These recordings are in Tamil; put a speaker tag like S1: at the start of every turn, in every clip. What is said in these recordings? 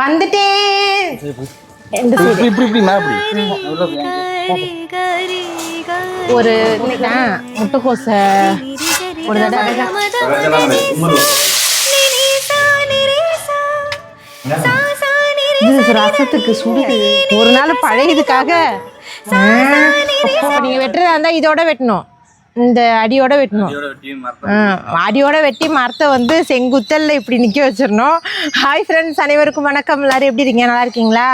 S1: வந்துட்டேன்
S2: இப்படி இப்படி இப்படி
S1: ஒரு முட்டைக்கோச ஒரு தடவை ரசத்துக்கு சுடுது ஒரு நாள் பழையதுக்காக நீங்க வெட்டுறதா இருந்தா இதோட வெட்டணும் இந்த அடியோட வெட்டணும் அடியோட வெட்டி மரத்தை வந்து செங்குத்தல்ல இப்படி நிற்க வச்சிடணும் ஹாய் ஃப்ரெண்ட்ஸ் அனைவருக்கும் வணக்கம் எல்லாரும் எப்படி இருக்கீங்க நல்லா இருக்கீங்களா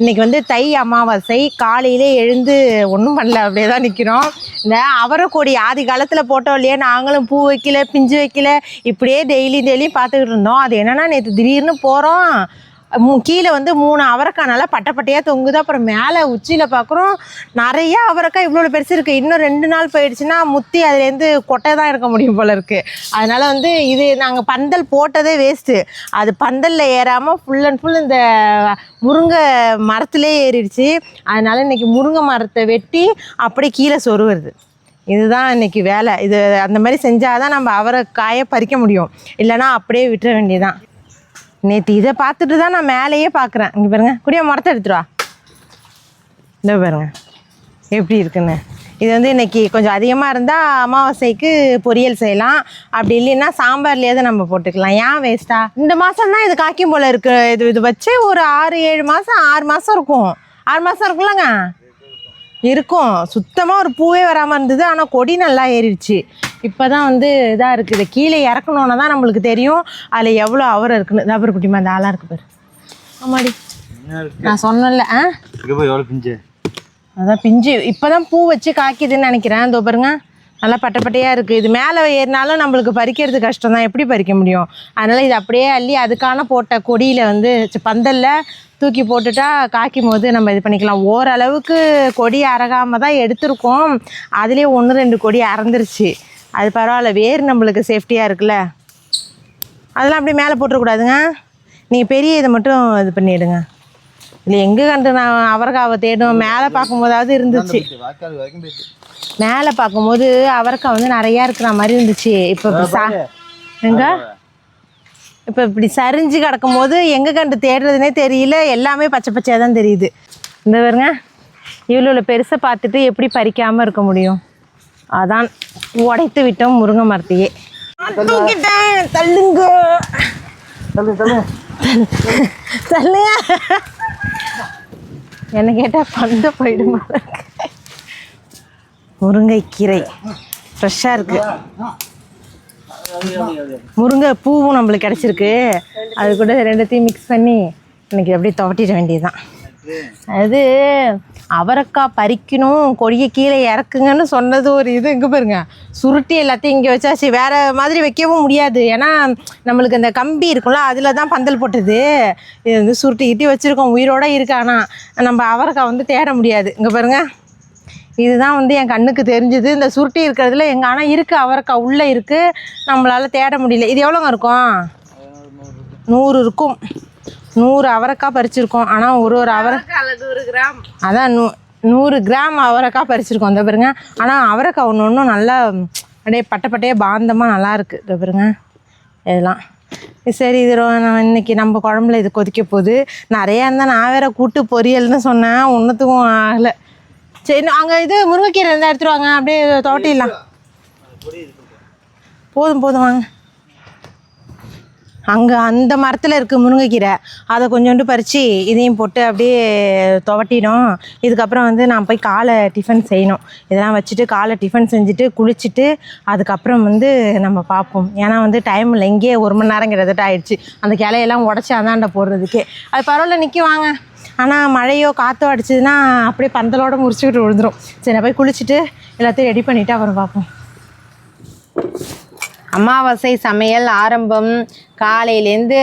S1: இன்னைக்கு வந்து தை அமாவாசை காலையிலே எழுந்து ஒன்றும் பண்ணல அப்படியே தான் நிற்கிறோம் இந்த அவரைக்கொடி ஆதி காலத்தில் போட்டோம் இல்லையா நாங்களும் பூ வைக்கல பிஞ்சு வைக்கல இப்படியே டெய்லி டெய்லியும் பார்த்துக்கிட்டு இருந்தோம் அது என்னென்னா நேற்று திடீர்னு போகிறோம் கீழே வந்து மூணு அவரைக்காய் நல்லா பட்டப்பட்டையாக தொங்குது அப்புறம் மேலே உச்சியில் பார்க்குறோம் நிறைய அவரைக்காய் இவ்வளோ பெருசு இருக்குது இன்னும் ரெண்டு நாள் போயிடுச்சுன்னா முத்தி அதுலேருந்து கொட்டை தான் இருக்க முடியும் போல் இருக்குது அதனால் வந்து இது நாங்கள் பந்தல் போட்டதே வேஸ்ட்டு அது பந்தலில் ஏறாமல் ஃபுல் அண்ட் ஃபுல் இந்த முருங்கை மரத்துலேயே ஏறிடுச்சு அதனால் இன்றைக்கி முருங்கை மரத்தை வெட்டி அப்படியே கீழே சொருகிறது இதுதான் இன்றைக்கி வேலை இது அந்த மாதிரி செஞ்சால் தான் நம்ம அவரை காயை பறிக்க முடியும் இல்லைனா அப்படியே விட்டுற வேண்டியதான் நேற்று இதை பார்த்துட்டு தான் நான் மேலேயே பார்க்குறேன் இங்கே பாருங்க குடியா மரத்தை எடுத்துருவா இதோ பாருங்க எப்படி இருக்குன்னு இது வந்து இன்றைக்கி கொஞ்சம் அதிகமாக இருந்தால் அமாவாசைக்கு பொரியல் செய்யலாம் அப்படி இல்லைன்னா சாம்பார்லேயாவது நம்ம போட்டுக்கலாம் ஏன் வேஸ்ட்டா இந்த மாதம் தான் இது காய்க்கும் போல் இருக்கு இது இது வச்சு ஒரு ஆறு ஏழு மாதம் ஆறு மாதம் இருக்கும் ஆறு மாதம் இருக்குல்லங்க இருக்கும் சுத்தமாக ஒரு பூவே வராமல் இருந்தது ஆனால் கொடி நல்லா ஏறிடுச்சு இப்போ தான் வந்து இதாக இருக்குது கீழே இறக்கணுன்னு தான் நம்மளுக்கு தெரியும் அதில் எவ்வளோ அவர் இருக்குன்னு தபர் குட்டிமா அந்த ஆளாக இருக்கு பாரு ஆமாடி நான் சொன்னல ஆ பிஞ்சு அதான் பிஞ்சு இப்போ தான் பூ வச்சு காய்க்குதுன்னு நினைக்கிறேன் இதோ பாருங்க நல்லா பட்டை பட்டையாக இருக்குது இது மேலே ஏறினாலும் நம்மளுக்கு பறிக்கிறது கஷ்டம் தான் எப்படி பறிக்க முடியும் அதனால் இது அப்படியே அள்ளி அதுக்கான போட்ட கொடியில் வந்து பந்தலில் தூக்கி போட்டுட்டா காய்க்கும் போது நம்ம இது பண்ணிக்கலாம் ஓரளவுக்கு கொடி அறகாமல் தான் எடுத்திருக்கோம் அதுலேயே ஒன்று ரெண்டு கொடி அறந்துருச்சு அது பரவாயில்ல வேர் நம்மளுக்கு சேஃப்டியாக இருக்குல்ல அதெல்லாம் அப்படியே மேலே போட்டுருக்கூடாதுங்க நீங்கள் பெரிய இதை மட்டும் இது பண்ணிவிடுங்க இல்லை எங்கே கண்டு நான் அவரக்காவை தேடும் மேலே பார்க்கும்போதாவது இருந்துச்சு மேலே பார்க்கும்போது அவரக்காய் வந்து நிறையா இருக்கிற மாதிரி இருந்துச்சு இப்போ சா எங்க இப்போ இப்படி சரிஞ்சு கிடக்கும் போது எங்கே கண்டு தேடுறதுனே தெரியல எல்லாமே பச்சை பச்சையாக தான் தெரியுது இந்த பாருங்க இவ்வளோ பெருசை பார்த்துட்டு எப்படி பறிக்காமல் இருக்க முடியும் அதான் உடைத்து விட்டோம் முருங்கை மரத்தையே தள்ளுங்க தள்ளுங்க என்ன கேட்டால் பந்து போயிடுமா முருங்கைக்கீரை ஃப்ரெஷ்ஷாக இருக்குது முருங்கை பூவும் நம்மளுக்கு கிடச்சிருக்கு அது கூட ரெண்டுத்தையும் மிக்ஸ் பண்ணி இன்னைக்கு அப்படியே துவட்டிட வேண்டியதுதான் அது அவரைக்காய் பறிக்கணும் கொடியை கீழே இறக்குங்கன்னு சொன்னது ஒரு இது இங்கே பாருங்க சுருட்டி எல்லாத்தையும் இங்கே வச்சாச்சு வேறு மாதிரி வைக்கவும் முடியாது ஏன்னா நம்மளுக்கு அந்த கம்பி இருக்கும்ல அதில் தான் பந்தல் போட்டது இது வந்து சுருட்டிக்கிட்டு கிட்டி வச்சுருக்கோம் உயிரோடு இருக்கானா நம்ம அவரைக்காய் வந்து தேட முடியாது இங்கே பாருங்க இதுதான் வந்து என் கண்ணுக்கு தெரிஞ்சுது இந்த சுருட்டி இருக்கிறதுல எங்கள் ஆனால் இருக்குது அவரைக்காய் உள்ளே இருக்குது நம்மளால் தேட முடியல இது எவ்வளோங்க இருக்கும் நூறு இருக்கும் நூறு அவரைக்காய் பறிச்சிருக்கோம் ஆனால் ஒரு ஒரு அவரைக்காய் நூறு கிராம் அதான் நூ நூறு கிராம் அவரைக்காய் பறிச்சிருக்கோம் இந்த பாருங்க ஆனால் அவரைக்காய் ஒன்று ஒன்றும் நல்லா அப்படியே பட்டப்பட்டையே பாந்தமாக நல்லா இருக்குது இந்த பாருங்க இதெல்லாம் சரி இது இன்னைக்கு நம்ம குழம்புல இது கொதிக்க போகுது நிறையா இருந்தால் நான் வேற கூட்டு பொரியல்னு சொன்னேன் ஒன்றுத்துக்கும் ஆகலை சரி அங்கே இது முருங்கைக்கீரை இருந்தால் எடுத்துருவாங்க அப்படியே தோட்டிடலாம் போதும் போதும் வாங்க அங்கே அந்த மரத்தில் இருக்குது முருங்கைக்கீரை அதை கொஞ்சோண்டு பறித்து இதையும் போட்டு அப்படியே துவட்டினோம் இதுக்கப்புறம் வந்து நான் போய் காலை டிஃபன் செய்யணும் இதெல்லாம் வச்சுட்டு காலை டிஃபன் செஞ்சுட்டு குளிச்சுட்டு அதுக்கப்புறம் வந்து நம்ம பார்ப்போம் ஏன்னா வந்து டைம் இல்லை இங்கேயே ஒரு மணி நேரம் கிட்டத்தட்ட ஆயிடுச்சு அந்த கிளையெல்லாம் உடச்சி அந்தாண்ட போடுறதுக்கே அது பரவாயில்ல நிற்கி வாங்க ஆனால் மழையோ காற்றோ அடிச்சதுன்னா அப்படியே பந்தலோடு முறிச்சுக்கிட்டு விழுந்துடும் சரி நான் போய் குளிச்சுட்டு எல்லாத்தையும் ரெடி பண்ணிவிட்டு அப்புறம் பார்ப்போம் அமாவாசை சமையல் ஆரம்பம் காலையிலேருந்து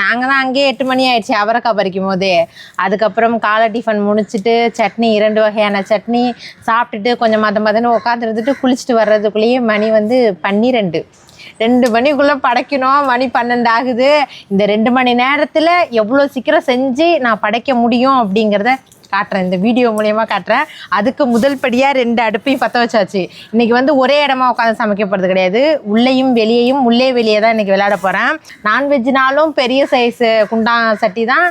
S1: நாங்கள் தான் அங்கேயே எட்டு மணி ஆயிடுச்சு அவரைக்காய் பறிக்கும் போது அதுக்கப்புறம் காலை டிஃபன் முடிச்சுட்டு சட்னி இரண்டு வகையான சட்னி சாப்பிட்டுட்டு கொஞ்சம் மத மதன்னு உட்காந்துருந்துட்டு குளிச்சுட்டு வர்றதுக்குள்ளேயே மணி வந்து பன்னிரெண்டு ரெண்டு மணிக்குள்ளே படைக்கணும் மணி பன்னெண்டு ஆகுது இந்த ரெண்டு மணி நேரத்தில் எவ்வளோ சீக்கிரம் செஞ்சு நான் படைக்க முடியும் அப்படிங்கிறத காட்டுறேன் இந்த வீடியோ மூலயமா காட்டுறேன் அதுக்கு முதல் படியாக ரெண்டு அடுப்பையும் பற்ற வச்சாச்சு இன்றைக்கி வந்து ஒரே இடமா உட்காந்து சமைக்கப்படுறது கிடையாது உள்ளேயும் வெளியேயும் உள்ளே வெளியே தான் இன்றைக்கி விளையாட போகிறேன் நான்வெஜ்னாலும் பெரிய சைஸு குண்டா சட்டி தான்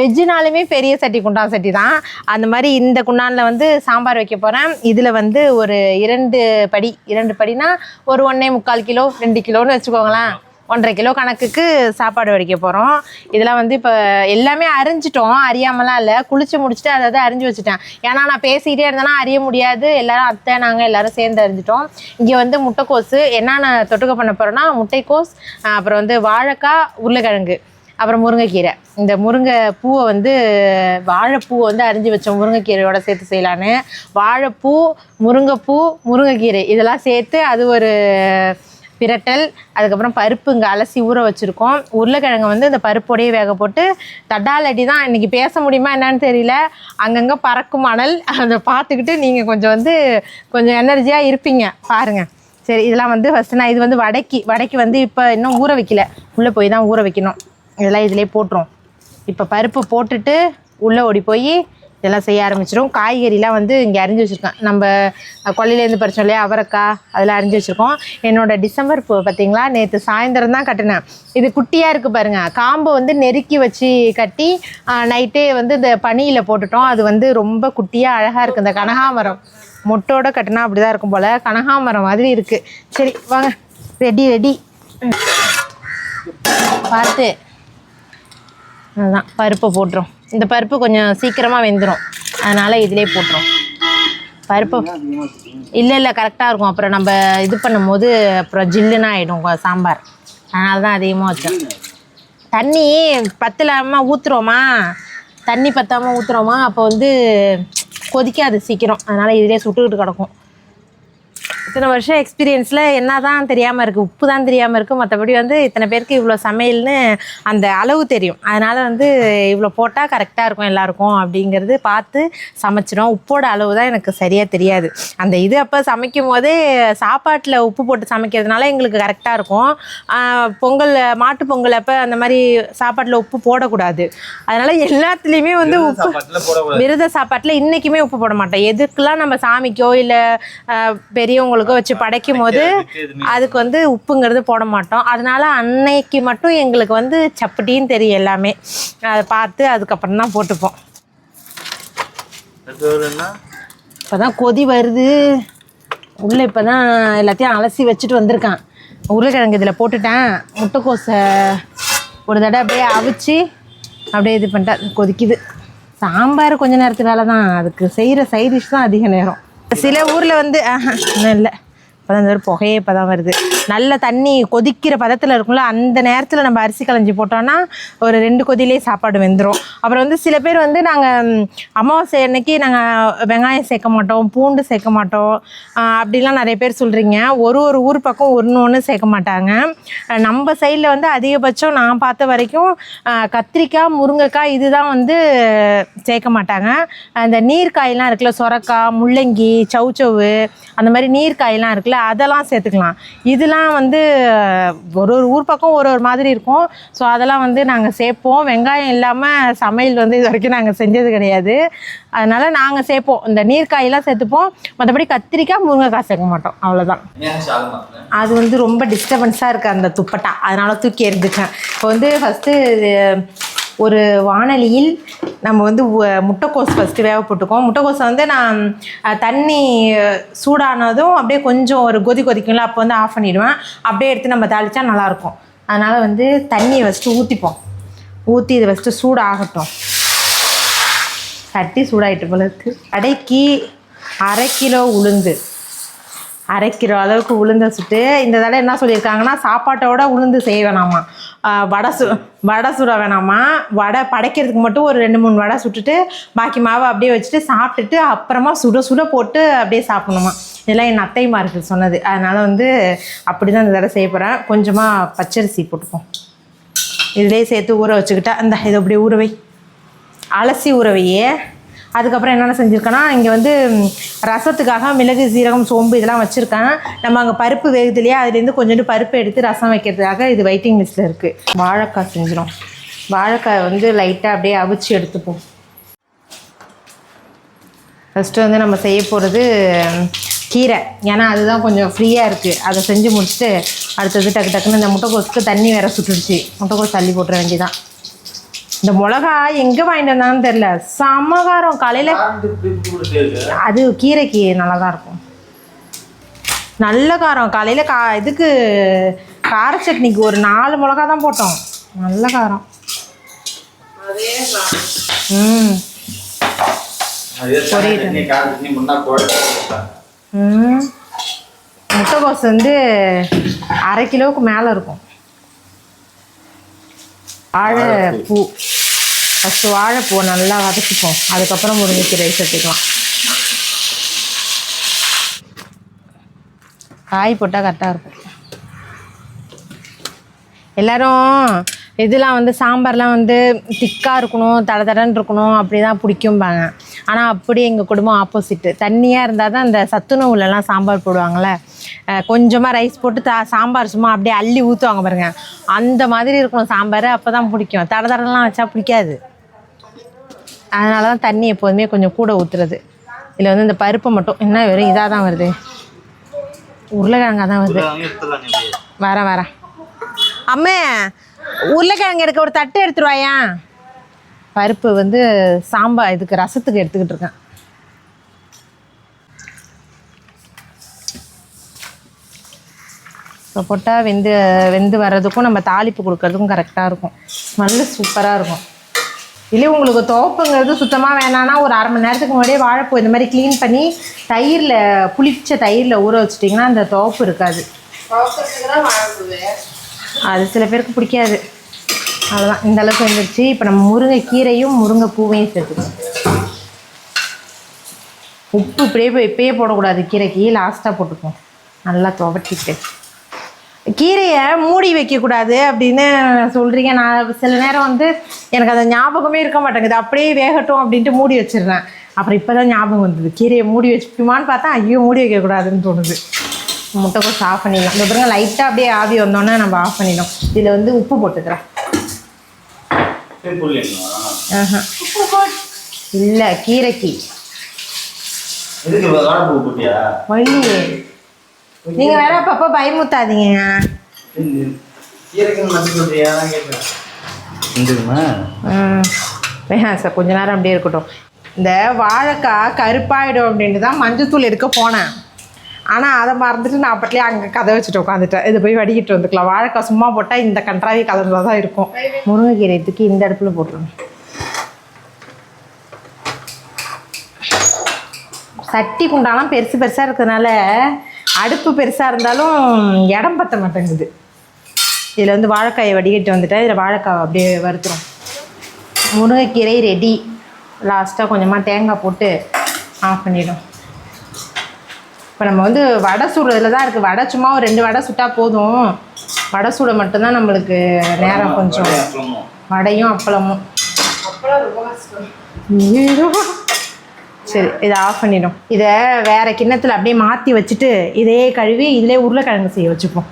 S1: வெஜ்ஜுனாலுமே பெரிய சட்டி குண்டா சட்டி தான் அந்த மாதிரி இந்த குண்டானில் வந்து சாம்பார் வைக்க போகிறேன் இதில் வந்து ஒரு இரண்டு படி இரண்டு படினா ஒரு ஒன்றே முக்கால் கிலோ ரெண்டு கிலோன்னு வச்சுக்கோங்களேன் ஒன்றரை கிலோ கணக்குக்கு சாப்பாடு வடிக்க போகிறோம் இதெல்லாம் வந்து இப்போ எல்லாமே அரிஞ்சிட்டோம் அறியாமலாம் இல்லை குளிச்சு முடிச்சுட்டு அதாவது அரிஞ்சு வச்சுட்டேன் ஏன்னா நான் பேசிக்கிட்டே இருந்தேன்னா அறிய முடியாது எல்லாரும் அத்தை நாங்கள் எல்லாரும் சேர்ந்து அறிஞ்சிட்டோம் இங்கே வந்து முட்டைக்கோஸு என்னென்ன தொட்டுக்க பண்ண போகிறோன்னா முட்டைக்கோஸ் அப்புறம் வந்து வாழைக்காய் உருளைக்கிழங்கு அப்புறம் முருங்கைக்கீரை இந்த முருங்கை பூவை வந்து வாழைப்பூவை வந்து அரிஞ்சு வச்சோம் முருங்கைக்கீரையோட சேர்த்து செய்யலான்னு வாழைப்பூ முருங்கைப்பூ முருங்கைக்கீரை இதெல்லாம் சேர்த்து அது ஒரு பிரட்டல் அதுக்கப்புறம் பருப்பு இங்கே அலசி ஊற வச்சுருக்கோம் உருளைக்கிழங்கு வந்து இந்த பருப்போடையே வேக போட்டு அடி தான் இன்றைக்கி பேச முடியுமா என்னன்னு தெரியல அங்கங்கே பறக்கும் மணல் அதை பார்த்துக்கிட்டு நீங்கள் கொஞ்சம் வந்து கொஞ்சம் எனர்ஜியாக இருப்பீங்க பாருங்கள் சரி இதெல்லாம் வந்து ஃபஸ்ட்டு நான் இது வந்து வடைக்கு வடைக்கு வந்து இப்போ இன்னும் ஊற வைக்கல உள்ளே போய் தான் ஊற வைக்கணும் இதெல்லாம் இதிலே போட்டுரும் இப்போ பருப்பு போட்டுட்டு உள்ளே ஓடி போய் இதெல்லாம் செய்ய ஆரம்பிச்சிடும் காய்கறிலாம் வந்து இங்கே அரிஞ்சு வச்சுருக்கேன் நம்ம கொல்லையிலேருந்து பறிச்சோம் இல்லையா அவரைக்காய் அதெல்லாம் அரிஞ்சு வச்சுருக்கோம் என்னோட டிசம்பர் பூ பார்த்திங்களா நேற்று சாயந்தரம் தான் கட்டினேன் இது குட்டியாக இருக்குது பாருங்கள் காம்பை வந்து நெருக்கி வச்சு கட்டி நைட்டே வந்து இந்த பனியில் போட்டுட்டோம் அது வந்து ரொம்ப குட்டியாக அழகாக இருக்குது இந்த கனகாமரம் மொட்டோட கட்டினா அப்படி தான் இருக்கும் போல் கனகாமரம் மாதிரி இருக்குது சரி வாங்க ரெடி ரெடி பார்த்து அதுதான் பருப்பை போட்டுரும் இந்த பருப்பு கொஞ்சம் சீக்கிரமாக வெந்துடும் அதனால் இதிலே போட்டுரும் பருப்பு இல்லை இல்லை கரெக்டாக இருக்கும் அப்புறம் நம்ம இது பண்ணும்போது அப்புறம் ஜில்லுன்னு ஆகிடும் சாம்பார் அதனால தான் அதிகமாக வச்சோம் தண்ணி பத்தலாமல் ஊற்றுறோமா தண்ணி பத்தாமல் ஊற்றுறோமா அப்போ வந்து கொதிக்காது சீக்கிரம் அதனால் இதிலே சுட்டுக்கிட்டு கிடக்கும் இத்தனை வருஷம் எக்ஸ்பீரியன்ஸில் என்ன தான் தெரியாமல் இருக்குது உப்பு தான் தெரியாமல் இருக்கும் மற்றபடி வந்து இத்தனை பேருக்கு இவ்வளோ சமையல்னு அந்த அளவு தெரியும் அதனால் வந்து இவ்வளோ போட்டால் கரெக்டாக இருக்கும் எல்லாருக்கும் அப்படிங்கிறது பார்த்து சமைச்சிடும் உப்போட அளவு தான் எனக்கு சரியாக தெரியாது அந்த இது அப்போ சமைக்கும் போதே சாப்பாட்டில் உப்பு போட்டு சமைக்கிறதுனால எங்களுக்கு கரெக்டாக இருக்கும் பொங்கல் மாட்டு பொங்கல் அப்போ அந்த மாதிரி சாப்பாட்டில் உப்பு போடக்கூடாது அதனால் எல்லாத்துலேயுமே வந்து உப்பு விரத சாப்பாட்டில் இன்றைக்குமே உப்பு போட மாட்டோம் எதுக்கெலாம் நம்ம சாமிக்கோ இல்லை பெரியவங்க உங்களுக்கு வச்சு படைக்கும் போது அதுக்கு வந்து உப்புங்கிறது போட மாட்டோம் அதனால அன்னைக்கு மட்டும் எங்களுக்கு வந்து சப்பட்டின்னு தெரியும் எல்லாமே அதை பார்த்து அதுக்கப்புறம் தான் போட்டுப்போம் இப்போ தான் கொதி வருது உள்ளே இப்போ தான் எல்லாத்தையும் அலசி வச்சுட்டு வந்திருக்கான் உருளைக்கிழங்கு இதில் போட்டுட்டேன் முட்டைக்கோசை ஒரு தடவை அப்படியே அவிச்சு அப்படியே இது பண்ணிட்டேன் கொதிக்குது சாம்பார் கொஞ்ச வேலை தான் அதுக்கு செய்கிற சைடிஷ் தான் அதிக நேரம் சில ஊரில் வந்து ஆஹா இல்லை அப்போதான் அந்த ஒரு புகையே இப்போ தான் வருது நல்ல தண்ணி கொதிக்கிற பதத்தில் இருக்கும்ல அந்த நேரத்தில் நம்ம அரிசி களைஞ்சி போட்டோன்னா ஒரு ரெண்டு கொதிலே சாப்பாடு வெந்துடும் அப்புறம் வந்து சில பேர் வந்து நாங்கள் அமாவாசை அன்னைக்கு நாங்கள் வெங்காயம் சேர்க்க மாட்டோம் பூண்டு சேர்க்க மாட்டோம் அப்படிலாம் நிறைய பேர் சொல்கிறீங்க ஒரு ஒரு ஊர் பக்கம் ஒன்று ஒன்று சேர்க்க மாட்டாங்க நம்ம சைடில் வந்து அதிகபட்சம் நான் பார்த்த வரைக்கும் கத்திரிக்காய் முருங்கைக்காய் இதுதான் வந்து சேர்க்க மாட்டாங்க அந்த நீர்க்காயெல்லாம் இருக்குல்ல சொரக்காய் முள்ளங்கி சவு அந்த மாதிரி நீர்க்காயெல்லாம் இருக்குல்ல அதெல்லாம் சேர்த்துக்கலாம் இதெல்லாம் வந்து ஒரு ஒரு ஊர் பக்கம் ஒரு ஒரு மாதிரி இருக்கும் ஸோ அதெல்லாம் வந்து நாங்கள் சேர்ப்போம் வெங்காயம் இல்லாமல் சமையல் வந்து இது வரைக்கும் நாங்கள் செஞ்சது கிடையாது அதனால் நாங்கள் சேர்ப்போம் இந்த நீர்க்காயெல்லாம் சேர்த்துப்போம் மற்றபடி கத்திரிக்காய் முருங்கைக்காய் சேர்க்க மாட்டோம் அவ்வளோதான் அது வந்து ரொம்ப டிஸ்டர்பன்ஸாக இருக்குது அந்த துப்பட்டா அதனால் தூக்கி எறிஞ்சிட்டேன் இப்போ வந்து ஃபஸ்ட்டு ஒரு வானலியில் நம்ம வந்து முட்டைக்கோஸ் ஃபஸ்ட்டு வேக போட்டுக்கோம் முட்டைக்கோஸை வந்து நான் தண்ணி சூடானதும் அப்படியே கொஞ்சம் ஒரு கொதி கொதிக்கும்ல அப்போ வந்து ஆஃப் பண்ணிடுவேன் அப்படியே எடுத்து நம்ம தாளித்தா நல்லாயிருக்கும் அதனால் வந்து தண்ணியை ஃபஸ்ட்டு ஊற்றிப்போம் ஊற்றி இதை ஃபஸ்ட்டு சூடாகட்டும் சட்டி சூடாகிட்டு போல இருக்குது அடைக்கி அரை கிலோ உளுந்து அரை கிலோ அளவுக்கு உளுந்த சுட்டு இந்த தடவை என்ன சொல்லியிருக்காங்கன்னா சாப்பாட்டோட உளுந்து செய்வேணாமா வடை சு வடை சுட வேணாமா வடை படைக்கிறதுக்கு மட்டும் ஒரு ரெண்டு மூணு வடை சுட்டுட்டு பாக்கி மாவை அப்படியே வச்சுட்டு சாப்பிட்டுட்டு அப்புறமா சுட சுட போட்டு அப்படியே சாப்பிடணுமா இதெல்லாம் என் அத்தைமார்கள் சொன்னது அதனால் வந்து அப்படி தான் இந்த தடவை செய்ய போகிறேன் கொஞ்சமாக பச்சரிசி போட்டுப்போம் இதிலே சேர்த்து ஊற வச்சுக்கிட்டா இந்த இது அப்படியே ஊறவை அலசி உறவையே அதுக்கப்புறம் என்னென்ன செஞ்சுருக்கேன்னா இங்கே வந்து ரசத்துக்காக மிளகு சீரகம் சோம்பு இதெல்லாம் வச்சுருக்கேன் நம்ம அங்கே பருப்பு வேகுது இல்லையா அதுலேருந்து கொஞ்சோண்டு பருப்பு எடுத்து ரசம் வைக்கிறதுக்காக இது வெயிட்டிங் லிஸ்ட்டில் இருக்குது வாழைக்காய் செஞ்சிடும் வாழைக்காய் வந்து லைட்டாக அப்படியே அவிச்சு எடுத்துப்போம் ஃபஸ்ட்டு வந்து நம்ம செய்ய போகிறது கீரை ஏன்னா அதுதான் கொஞ்சம் ஃப்ரீயாக இருக்குது அதை செஞ்சு முடிச்சுட்டு அடுத்தது டக்கு டக்குன்னு இந்த முட்டைக்கோஸுக்கு தண்ணி வேற சுட்டுடுச்சு முட்டைக்கோஸ் தள்ளி போட்டுற வேண்டியதான் இந்த மிளகா எங்கே வாங்கிட்டு தெரியல சமகாரம் காலையில் அது கீரைக்கு நல்லா தான் இருக்கும் நல்ல காரம் காலையில் கா இதுக்கு கார சட்னிக்கு ஒரு நாலு மிளகா தான் போட்டோம் நல்ல காரம் ம் முட்டைகோஸ் வந்து அரை கிலோவுக்கு மேலே இருக்கும் வாழைப்பூ ஃபஸ்ட்டு வாழைப்பூவை நல்லா வதக்கிப்போம் அதுக்கப்புறம் ரைஸ் எடுத்துக்கலாம் காய் போட்டால் கரெக்டாக இருக்கும் எல்லோரும் இதெல்லாம் வந்து சாம்பார்லாம் வந்து திக்காக இருக்கணும் தட தடன்னு இருக்கணும் அப்படி தான் பிடிக்கும்பாங்க ஆனால் அப்படி எங்கள் குடும்பம் ஆப்போசிட்டு தண்ணியாக இருந்தால் தான் அந்த சத்துணவுலலாம் சாம்பார் போடுவாங்களே கொஞ்சமாக ரைஸ் போட்டு தா சாம்பார் சும்மா அப்படியே அள்ளி ஊற்றுவாங்க பாருங்க அந்த மாதிரி இருக்கணும் சாம்பார் அப்போ தான் பிடிக்கும் தட தடலாம் வச்சா பிடிக்காது அதனால தான் தண்ணி எப்போதுமே கொஞ்சம் கூட ஊற்றுறது இதில் வந்து இந்த பருப்பு மட்டும் என்ன வெறும் இதாக தான் வருது உருளைக்கிழங்காக தான் வருது வரேன் வரேன் அம்மே உருளைக்கிழங்கு எடுக்க ஒரு தட்டு எடுத்துருவாயா பருப்பு வந்து சாம்பார் இதுக்கு ரசத்துக்கு எடுத்துக்கிட்டு இருக்கேன் சப்போட்டா வெந்து வெந்து வர்றதுக்கும் நம்ம தாளிப்பு கொடுக்கறதுக்கும் கரெக்டாக இருக்கும் ஸ்மெல்லு சூப்பராக இருக்கும் இல்லை உங்களுக்கு தோப்புங்கிறது சுத்தமாக வேணான்னா ஒரு அரை மணி நேரத்துக்கு முன்னாடியே வாழைப்பூ இந்த மாதிரி க்ளீன் பண்ணி தயிரில் புளிச்ச தயிரில் ஊற வச்சிட்டிங்கன்னா அந்த தோப்பு இருக்காது அது சில பேருக்கு பிடிக்காது அவ்வளோதான் இந்த அளவுக்கு வந்துருச்சு இப்போ நம்ம முருங்கை கீரையும் முருங்கை பூவையும் சேர்த்துக்கணும் உப்பு இப்படியே இப்பயே போடக்கூடாது கீரைக்கு லாஸ்ட்டாக போட்டுப்போம் நல்லா துவட்டிட்டு கீரையை மூடி வைக்கக்கூடாது அப்படின்னு சொல்கிறீங்க நான் சில நேரம் வந்து எனக்கு அந்த ஞாபகமே இருக்க மாட்டேங்குது அப்படியே வேகட்டும் அப்படின்ட்டு மூடி வச்சிடுறேன் அப்புறம் இப்போ தான் ஞாபகம் வந்தது கீரையை மூடி வச்சுக்குமான்னு பார்த்தா ஐயோ மூடி வைக்கக்கூடாதுன்னு தோணுது முட்டைக்கோஸ் ஆஃப் பண்ணிடலாம் இந்த பாருங்க லைட்டாக அப்படியே ஆவி வந்தோன்னே நம்ம ஆஃப் பண்ணிடலாம் இதில் வந்து உப்பு போட்டுக்கிறேன் இல்லை கீரைக்கு வழியே நீங்க வேற அப்பப்போ பயமுத்தாதீங்க சார் கொஞ்ச நேரம் அப்படியே இருக்கட்டும் இந்த வாழைக்காய் கருப்பாயிடும் அப்படின்ட்டு தான் மஞ்சத்தூள் எடுக்க போனேன் ஆனால் அதை மறந்துட்டு நான் அப்பட்லேயே அங்கே கதை வச்சுட்டு உட்காந்துட்டேன் இதை போய் வடிக்கிட்டு வந்துக்கலாம் வாழைக்காய் சும்மா போட்டால் இந்த கன்றாவி கலரில் தான் இருக்கும் முருங்கைக்கீரை இந்த அடுப்பில் போட்டுருணும் சட்டி குண்டாலாம் பெருசு பெருசாக இருக்கிறதுனால அடுப்பு பெருசாக இருந்தாலும் இடம் பற்ற மாட்டேங்குது இதில் வந்து வாழைக்காயை வடிகட்டி வந்துட்டால் இதில் வாழைக்காய் அப்படியே வறுத்துரும் முருங்கைக்கீரை ரெடி லாஸ்ட்டாக கொஞ்சமாக தேங்காய் போட்டு ஆஃப் பண்ணிடும் இப்போ நம்ம வந்து வடை சுடுறதுல தான் இருக்குது வடை சும்மா ஒரு ரெண்டு வடை சுட்டால் போதும் வடை சுட மட்டும்தான் நம்மளுக்கு நேரம் கொஞ்சம் வடையும் அப்பளமும் அப்பளம் ரொம்ப கஷ்டம் சரி இதை ஆஃப் பண்ணிடும் இதை வேறு கிண்ணத்தில் அப்படியே மாற்றி வச்சுட்டு இதே கழுவி இதிலே உருளைக்கிழங்கு செய்ய வச்சுப்போம்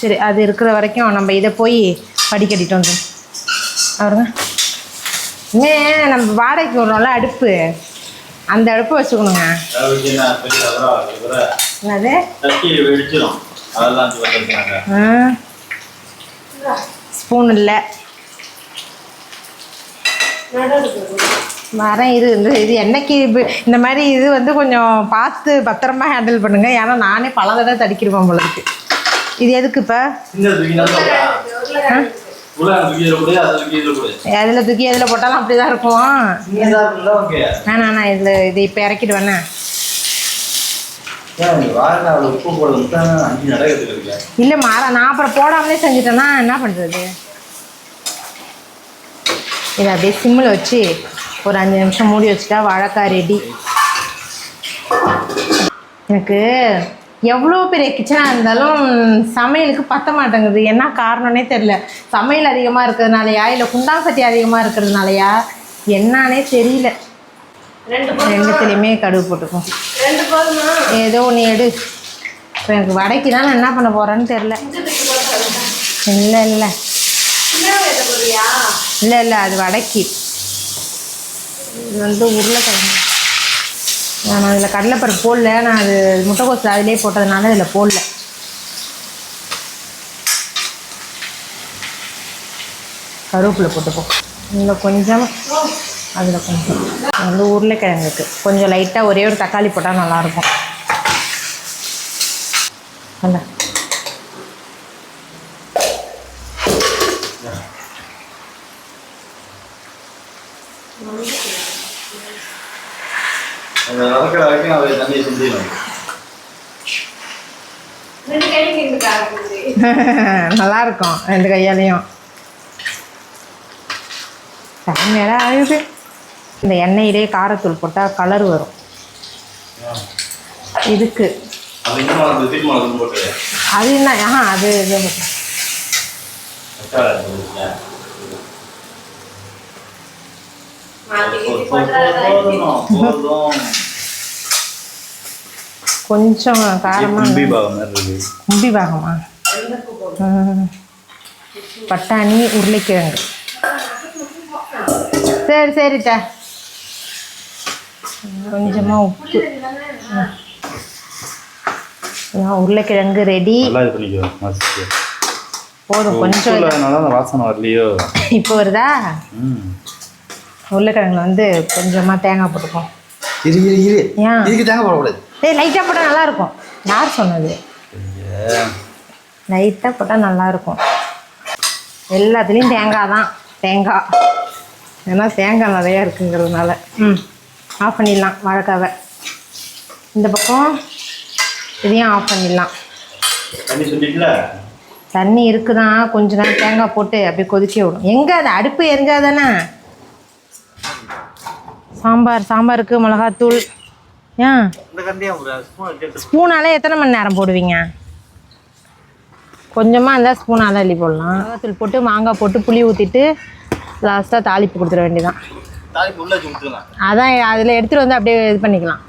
S1: சரி அது இருக்கிற வரைக்கும் நம்ம இதை போய் படிக்கட்டிட்டு வந்துடும் தான் ஏன் நம்ம வாடகைக்கு விடுறோம்ல அடுப்பு அந்த அடுப்பு வச்சுக்கணுங்க அது ஸ்பூன் இல்லை வரேன் இது வந்து இது என்னைக்கு இந்த மாதிரி இது வந்து கொஞ்சம் பார்த்து பத்திரமா ஹேண்டில் பண்ணுங்கள் ஏன்னா நானே பல தடவை தடிக்கிருவேன் உங்களுக்கு இது எதுக்கு இப்போ அதில் தூக்கி எதில் போட்டாலும் அப்படி தான் இருக்கும் வேணா இதில் இது இப்போ இறக்கிடுவேண்ணே இல்லை மாற நான் அப்புறம் போடாமலே செஞ்சிட்டேன்னா என்ன பண்றது இதை அப்படியே சிம்மில் வச்சு ஒரு அஞ்சு நிமிஷம் மூடி வச்சுட்டா வாழைக்காய் ரெடி எனக்கு எவ்வளோ பெரிய கிச்சனாக இருந்தாலும் சமையலுக்கு பத்த மாட்டேங்குது என்ன காரணம்னே தெரில சமையல் அதிகமாக இருக்கிறதுனாலயா இல்லை குண்டா சட்டி அதிகமாக இருக்கிறதுனாலயா என்னன்னே தெரியல ரெண்டுத்துலேயுமே கடுகு போட்டுக்கும் ஏதோ ஒன்று எடு இப்போ எனக்கு வடைக்கு தான் நான் என்ன பண்ண போகிறேன்னு தெரில இல்லை இல்லை இல்லை இல்லை அது வடைக்கு வந்து உருளைக்கிழங்கு நான் அதில் கடலைப்பருப்பு போடல நான் அது முட்டைக்கோஸ் அதிலே போட்டதுனால இதில் போடல கருவேப்பில் போட்டுப்போம் இதில் கொஞ்சமாக அதில் கொஞ்சம் வந்து உருளைக்கிழங்குக்கு கொஞ்சம் லைட்டாக ஒரே ஒரு தக்காளி போட்டால் நல்லாயிருக்கும் அல்ல நல்லா இருக்கும் ரெண்டு கையாலையும் செம்மையெல்லாம் ஆகுது இந்த எண்ணெயிலே காரத்தூள் போட்டால் கலர் வரும் இதுக்கு அது என்ன அது இது கொஞ்சம் காரமாக கும்பி பாகமா பட்டாணி உருளைக்கிழங்கு சரி சரிட்டா கொஞ்சமாக உப்பு உருளைக்கிழங்கு ரெடி போதும் கொஞ்சம் இப்போ வருதா உருளைக்கிழங்குல வந்து கொஞ்சமாக தேங்காய் போட்டுக்கும்
S2: இரு இரு ஏய்
S1: லைட்டாக போட்டால் நல்லாயிருக்கும் யார் சொன்னது லைட்டாக போட்டால் நல்லா இருக்கும் எல்லாத்துலேயும் தேங்காய் தான் தேங்காய் ஏன்னா தேங்காய் நிறையா இருக்குங்கிறதுனால ம் ஆஃப் பண்ணிடலாம் வாழைக்காவை இந்த பக்கம் இதையும் ஆஃப் பண்ணிடலாம் தண்ணி இருக்குதான் கொஞ்ச நேரம் தேங்காய் போட்டு அப்படியே கொதிக்க விடும் எங்கே அது அடுப்பு எரிஞ்சாதானே சாம்பார் சாம்பாருக்கு மிளகாத்தூள் ஏன் ஸ்பூனாலே எத்தனை மணி நேரம் போடுவீங்க கொஞ்சமாக இருந்தால் ஸ்பூனால் அள்ளி போடலாம் மிளகாத்தூள் போட்டு மாங்காய் போட்டு புளி ஊற்றிட்டு லாஸ்ட்டாக தாளிப்பு கொடுத்துட வேண்டியதான் தாளிப்பு உள்ள வச்சு அதான் அதில் எடுத்துகிட்டு வந்து அப்படியே இது பண்ணிக்கலாம்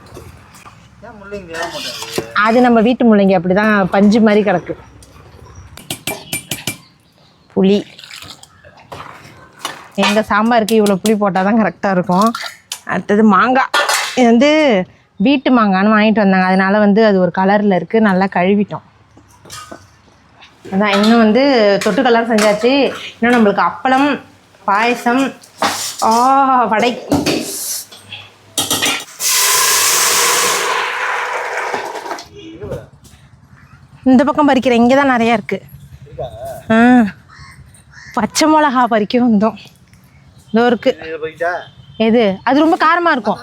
S1: அது நம்ம வீட்டு முள்ளங்கி அப்படி தான் பஞ்சு மாதிரி கிடக்கு புளி எங்கள் சாம்பாருக்கு இவ்வளோ புளி போட்டால் தான் கரெக்டாக இருக்கும் அடுத்தது மாங்காய் இது வந்து வீட்டு மாங்கான்னு வாங்கிட்டு வந்தாங்க அதனால் வந்து அது ஒரு கலரில் இருக்குது நல்லா கழுவிட்டோம் அதான் இன்னும் வந்து தொட்டுக்கெல்லாம் செஞ்சாச்சு இன்னும் நம்மளுக்கு அப்பளம் பாயசம் ஆ வடை இந்த பக்கம் பறிக்கிற இங்கே தான் நிறையா இருக்குது ஆ பச்சை மிளகா பறிக்க வந்தோம் இதோ இருக்கு எது அது ரொம்ப காரமாக இருக்கும்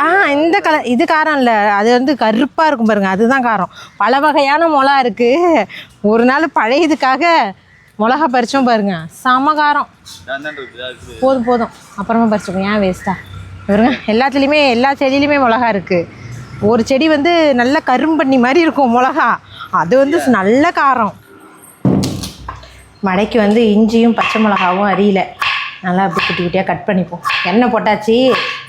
S1: ஆ இந்த கலர் இது காரம் இல்லை அது வந்து கருப்பாக இருக்கும் பாருங்க அதுதான் காரம் பல வகையான மொளா இருக்குது ஒரு நாள் பழையதுக்காக மிளகா பறிச்சோம் பாருங்க சமகாரம் போதும் போதும் அப்புறமா பறிச்சுக்கோங்க ஏன் வேஸ்ட்டாக பாருங்க எல்லாத்துலேயுமே எல்லா செடியிலையுமே மிளகா இருக்குது ஒரு செடி வந்து நல்ல கரும்பண்ணி மாதிரி இருக்கும் மிளகா அது வந்து நல்ல காரம் மடைக்கு வந்து இஞ்சியும் பச்சை மிளகாவும் அறியல நல்லா அப்படி குட்டி குட்டியாக கட் பண்ணிப்போம் எண்ணெய் போட்டாச்சு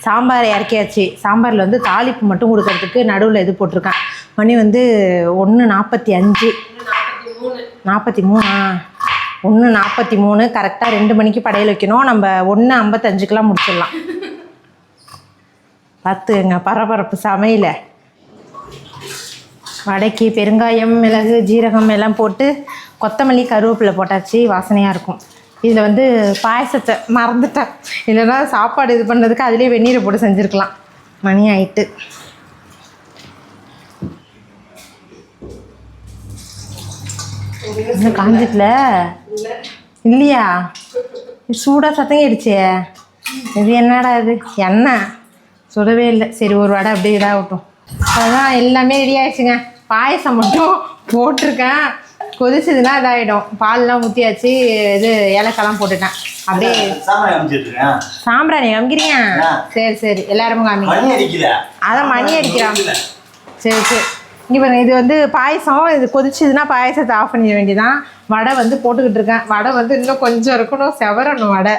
S1: சாம்பார் இறக்கியாச்சு சாம்பாரில் வந்து தாளிப்பு மட்டும் கொடுக்கறதுக்கு நடுவில் இது போட்டிருக்கேன் மணி வந்து ஒன்று நாற்பத்தி அஞ்சு நாற்பத்தி மூணா ஒன்று நாற்பத்தி மூணு கரெக்டாக ரெண்டு மணிக்கு படையல் வைக்கணும் நம்ம ஒன்று ஐம்பத்தஞ்சுக்கெலாம் முடிச்சிடலாம் பார்த்துங்க பரபரப்பு சமையல வடைக்கு பெருங்காயம் மிளகு ஜீரகம் எல்லாம் போட்டு கொத்தமல்லி கருவேப்பிலை போட்டாச்சு வாசனையாக இருக்கும் இதில் வந்து பாயசத்தை மறந்துட்டேன் இல்லைன்னா சாப்பாடு இது பண்ணுறதுக்கு அதிலே வெந்நீரை போட்டு செஞ்சுருக்கலாம் மணி ஆயிட்டு இன்னும் காஞ்சிட்டல இல்லையா சூடாக சத்தம் இது என்னடா இது எண்ணெய் சுடவே இல்லை சரி ஒரு வடை அப்படியே இதாகட்டும் அதுதான் எல்லாமே ரெடி ஆயிடுச்சுங்க பாயசம் மட்டும் போட்டிருக்கேன் கொதிச்சதுன்னா இதாகிடும் பால்லாம் ஊற்றியாச்சு இது ஏலக்காலாம் போட்டுட்டேன் அப்படியே சாம்பிராணி காமிக்கிறீங்க சரி சரி எல்லாருமே காமிக்கிறேன் அதான் மணி அடிக்கிறான் சரி சரி இவன் இது வந்து பாயசம் இது கொதிச்சதுன்னா பாயசத்தை ஆஃப் பண்ணிட வேண்டியதான் வடை வந்து போட்டுக்கிட்டு இருக்கேன் வடை வந்து இன்னும் கொஞ்சம் இருக்கணும் செவரணும் வடை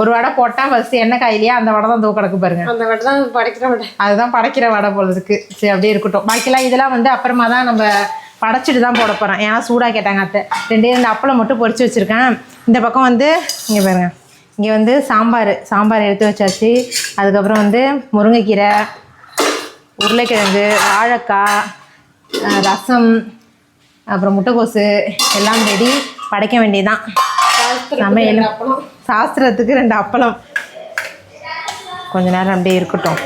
S1: ஒரு வடை போட்டால் ஃபஸ்ட்டு எண்ணெய் காயிலையா அந்த வடை தான் தூக்கடக்கு பாருங்க அந்த வடை தான் படைக்கிற வடை அதுதான் படைக்கிற வடை போடுறதுக்கு சரி அப்படியே இருக்கட்டும் பாக்கிலாம் இதெல்லாம் வந்து அப்புறமா தான் நம்ம படைச்சிட்டு தான் போட போகிறேன் ஏன்னா சூடாக கேட்டாங்க அத்தை ரெண்டே இந்த அப்பளம் மட்டும் பொறிச்சு வச்சுருக்கேன் இந்த பக்கம் வந்து இங்கே பாருங்க இங்கே வந்து சாம்பார் சாம்பார் எடுத்து வச்சாச்சு அதுக்கப்புறம் வந்து முருங்கைக்கீரை உருளைக்கிழங்கு வாழைக்காய் ரசம் அப்புறம் முட்டைக்கோசு எல்லாம் ரெடி படைக்க நம்ம சமையல் சாஸ்திரத்துக்கு ரெண்டு அப்பளம் கொஞ்ச நேரம் அப்படியே இருக்கட்டும்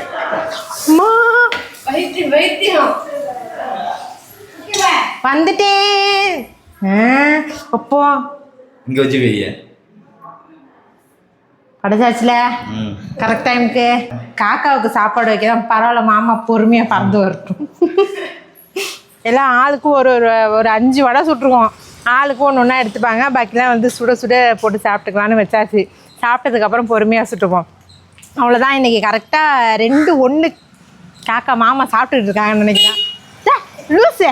S1: வந்துட்டேன் படைச்சாச்சுல கரெக்ட் காக்காவுக்கு சாப்பாடு வைக்க தான் பரவாயில்ல மாமா பொறுமையா பறந்து வரட்டும் எல்லாம் ஆளுக்கும் ஒரு ஒரு ஒரு அஞ்சு வடை சுட்டுருவோம் ஆளுக்கு ஒன்று ஒன்றா எடுத்துப்பாங்க பாக்கிலாம் வந்து சுட சுட போட்டு சாப்பிட்டுக்கலான்னு வச்சாச்சு சாப்பிட்டதுக்கப்புறம் பொறுமையாக சுட்டுப்போம் அவ்வளோதான் இன்றைக்கி கரெக்டாக ரெண்டு ஒன்று காக்கா மாமா சாப்பிட்டுட்டு இருக்காங்கன்னு நினைக்கிறேன் லூசே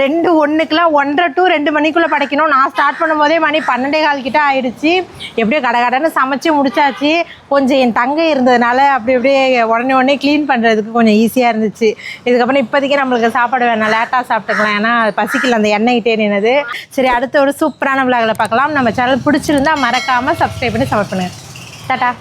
S1: ரெண்டு ஒன்றுக்கெலாம் ஒன்றரை டூ ரெண்டு மணிக்குள்ளே படைக்கணும் நான் ஸ்டார்ட் பண்ணும்போதே மணி பன்னெண்டே கால் கிட்டே ஆயிடுச்சு எப்படியோ கடை கடைன்னு சமைச்சு முடிச்சாச்சு கொஞ்சம் என் தங்கை இருந்ததுனால அப்படி அப்படியே உடனே உடனே க்ளீன் பண்ணுறதுக்கு கொஞ்சம் ஈஸியாக இருந்துச்சு இதுக்கப்புறம் இப்போதைக்கு நம்மளுக்கு சாப்பாடு வேணாம் லேட்டாக சாப்பிட்டுக்கலாம் ஏன்னா பசிக்கல அந்த எண்ணெய் நின்னது சரி அடுத்த ஒரு சூப்பரான விழாவில் பார்க்கலாம் நம்ம சேனல் பிடிச்சிருந்தா மறக்காமல் சப்ஸ்கிரைப் பண்ணி சமைப்பேன் டாட்டா